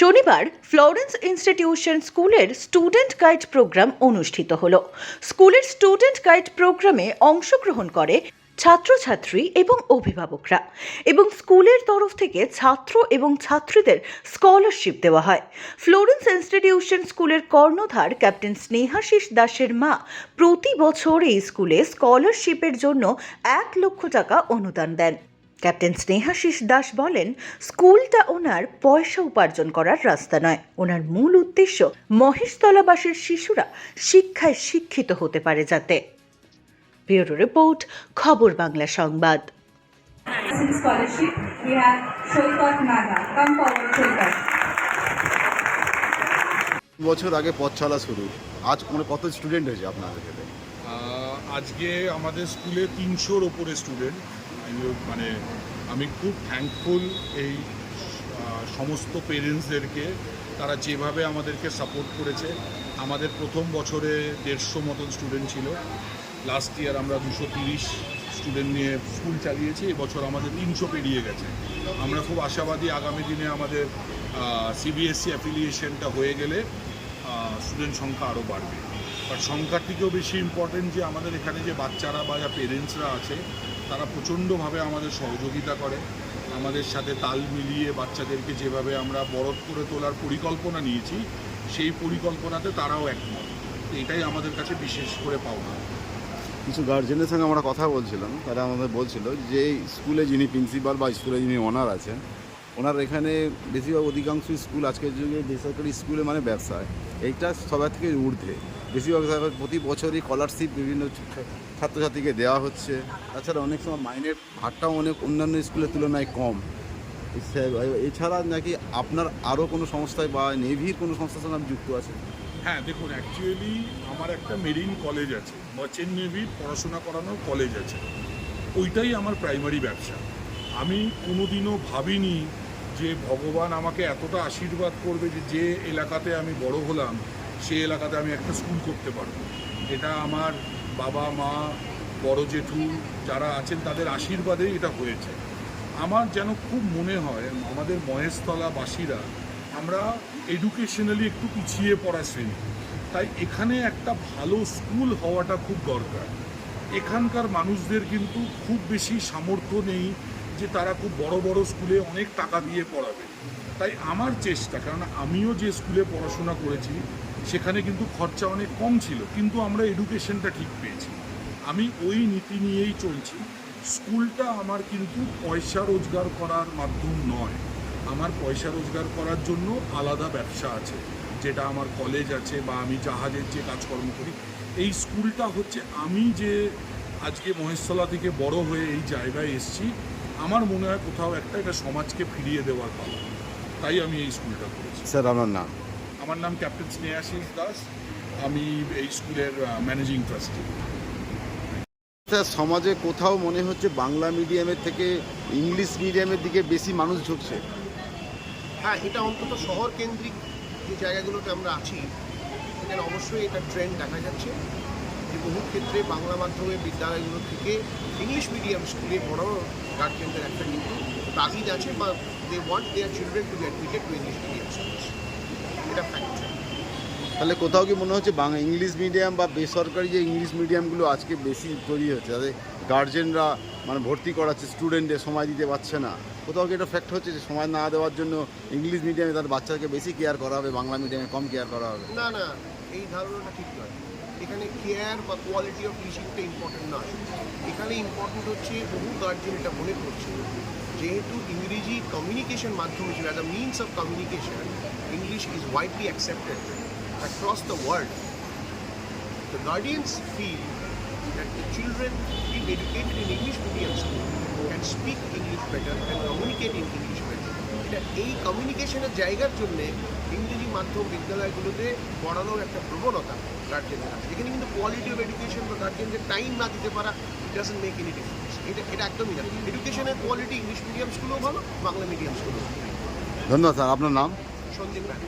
শনিবার Florence institution স্কুলের student guide programme অনুষ্ঠিত হলো। স্কুলের স্টুডেন্ট গাইড প্রোগ্রামে অংশগ্রহণ করে ছাত্রছাত্রী এবং অভিভাবকরা এবং স্কুলের তরফ থেকে ছাত্র এবং ছাত্রীদের স্কলারশিপ দেওয়া হয়। ফ্লোরেন্স ইনস্টিটিউশন স্কুলের কর্ণধার ক্যাপ্টেন স্নেহাশিস দাসের মা প্রতি বছর এই স্কুলে স্কলারশিপের জন্য এক লক্ষ টাকা অনুদান দেন। ক্যাপ্টেন স্নেহাশিস দাস বলেন স্কুলটা ওনার পয়সা উপার্জন করার রাস্তা নয় ওনার মূল উদ্দেশ্য মহেশতলাবাসীর শিশুরা শিক্ষায় শিক্ষিত হতে পারে যাতে ব্যুরো রিপোর্ট খবর বাংলা সংবাদ scholarship, we have Shoykot Naga. Come forward, Shoykot. বছর আগে পথ চলা শুরু আজ মানে কত স্টুডেন্ট হয়েছে আপনাদের আহ, আজকে আমাদের স্কুলে তিনশোর ওপরে স্টুডেন্ট মানে আমি খুব থ্যাঙ্কফুল এই সমস্ত পেরেন্টসদেরকে তারা যেভাবে আমাদেরকে সাপোর্ট করেছে। আমাদের প্রথম বছরে দেড়শো মতন স্টুডেন্ট ছিল। লাস্ট ইয়ার আমরা দুশো তিরিশ স্টুডেন্ট নিয়ে স্কুল চালিয়েছি। এবছর আমাদের তিনশো পেরিয়ে গেছে। আমরা খুব আশাবাদী আগামী দিনে আমাদের সিবিএসসি অ্যাফিলিয়েশনটা হয়ে গেলে স্টুডেন্ট সংখ্যা আরও বাড়বে। বাট সংখ্যার থেকেও বেশি ইম্পর্টেন্ট যে আমাদের এখানে যে বাচ্চারা বা যা পেরেন্টসরা আছে, তারা প্রচণ্ডভাবে আমাদের সহযোগিতা করে। আমাদের সাথে তাল মিলিয়ে বাচ্চাদেরকে যেভাবে আমরা বরফ করে তোলার পরিকল্পনা নিয়েছি, সেই পরিকল্পনাতে তারাও একমত। এটাই আমাদের কাছে বিশেষ করে পাওনা। কিছু গার্জেনের সঙ্গে আমরা কথা বলছিলাম। তারা আমাদের বলছিল যে স্কুলে যিনি প্রিন্সিপাল বা স্কুলে যিনি ওনার আছেন, ওনার এখানে বেশিরভাগ অধিকাংশ স্কুল আজকের যুগে বেসরকারি স্কুলে মানে ব্যবসায়। এইটা সবার থেকে ঊর্ধ্বে। বেশিরভাগ প্রতি বছরই স্কলারশিপ বিভিন্ন ছাত্রছাত্রীকে দেওয়া হচ্ছে। তাছাড়া অনেক সময় মাইনের হারটাও অনেক অন্যান্য স্কুলের তুলনায় কম। এছাড়া- নাকি আপনার আরও কোনো সংস্থায় বা নেভির কোনো সংস্থার সঙ্গে যুক্ত আছে হ্যাঁ দেখুন অ্যাকচুয়ালি আমার একটা মেরিন কলেজ আছে মার্চেন্ট নেভির পড়াশোনা করানোর কলেজ আছে। ওইটাই আমার প্রাইমারি ব্যবসা। আমি কোনোদিনও ভাবিনি যে ভগবান আমাকে এতটা আশীর্বাদ করবে যে যে এলাকাতে আমি বড় হলাম সেই এলাকাতে আমি একটা স্কুল করতে পারব। এটা আমার বাবা, মা, বড় জেঠু যারা আছেন তাদের আশীর্বাদে এটা হয়েছে। আমার যেন খুব মনে হয়, আমাদের মহেশতলাবাসীরা আমরা এডুকেশনালি একটু পিছিয়ে পড়া শ্রেণি। তাই এখানে একটা ভালো স্কুল হওয়াটা খুব দরকার। এখানকার মানুষদের কিন্তু খুব বেশি সামর্থ্য নেই যে তারা খুব বড় বড় স্কুলে অনেক টাকা দিয়ে পড়াবে। তাই আমার চেষ্টা কারণ আমিও যে স্কুলে পড়াশোনা করেছি সেখানে কিন্তু খরচা অনেক কম ছিল, কিন্তু আমরা এডুকেশনটা ঠিক পেয়েছি। আমি ওই নীতি নিয়েই চলছি। স্কুলটা আমার কিন্তু পয়সা রোজগার করার মাধ্যম নয়। আমার পয়সা রোজগার করার জন্য আলাদা ব্যবসা আছে, যেটা আমার কলেজ আছে বা আমি জাহাজের যে কাজকর্ম করি। এই স্কুলটা হচ্ছে আমি যে আজকে মহেশতলা থেকে বড় হয়ে এই জায়গায় এসেছি, আমার মনে হয় কোথাও একটা এটা সমাজকে ফিরিয়ে দেওয়ার পাওয়া তাই আমি এই স্কুলটা করেছি। স্যার আমার নাম? আমার নাম ক্যাপ্টেন স্নেহাশিস দাস। আমি এই স্কুলের ম্যানেজিং ট্রাস্টি সমাজে কোথাও মনে হচ্ছে বাংলা মিডিয়ামের থেকে ইংলিশ মিডিয়ামের দিকে বেশি মানুষ ঝুঁকছে? হ্যাঁ এটা অন্তত শহর কেন্দ্রিক যে জায়গাগুলোতে আমরা আছি এখানে অবশ্যই এটা ট্রেন্ড দেখা যাচ্ছে যে বহু ক্ষেত্রে বাংলা মাধ্যমের বিদ্যালয়গুলো থেকে ইংলিশ মিডিয়াম স্কুলে পড়ানোর গার্জেনদের একটা কিন্তু তাগিদ আছে বা they want their children to be admitted to English medium schools এটা ফ্যাক্ট তাহলে কোথাও কি মনে হচ্ছে বাংলা ইংলিশ মিডিয়াম বা বেসরকারি যে ইংলিশ মিডিয়ামগুলো আজকে বেশি তৈরি হচ্ছে? তাদের গার্জেনরা মানে ভর্তি করাচ্ছে স্টুডেন্টদের সময় দিতে পারছে না। কোথাও কি এটা ফ্যাক্ট হচ্ছে যে সময় না দেওয়ার জন্য ইংলিশ মিডিয়ামে তার বাচ্চাকে বেশি কেয়ার করা হবে বাংলা মিডিয়ামে কম কেয়ার করা হবে? না না এই ধারণাটা ঠিক নয়। এখানে কেয়ার বা কোয়ালিটি অফ টিচিংটা ইম্পর্টেন্ট নয়। এখানে ইম্পর্টেন্ট হচ্ছে বহু গার্জেন এটা মনে করছে। যেহেতু ইংরেজি কমিউনিকেশন মাধ্যম হিসেবে as a means of communication English is widely accepted across the world The guardians feel that the children being educated in English medium school can speak English better and communicate in English better. এটা এই কমিউনিকেশনের জায়গার জন্য মাধ্যম বিদ্যালয়গুলোতে পড়ানোর একটা প্রবণতা গার্জেনদের আছে। এখানে কিন্তু কোয়ালিটি অফ এডুকেশন বা গার্জেনদের টাইম না দিতে পারা ডাজেন্ট মেক এনি ডিফারেন্স এটা এটা একদমই না। এডুকেশনের কোয়ালিটি ইংলিশ মিডিয়াম স্কুলেও ভালো বাংলা মিডিয়াম স্কুলেও ভালো। ধন্যবাদ স্যার। আপনার নাম? সন্দীপ রায়।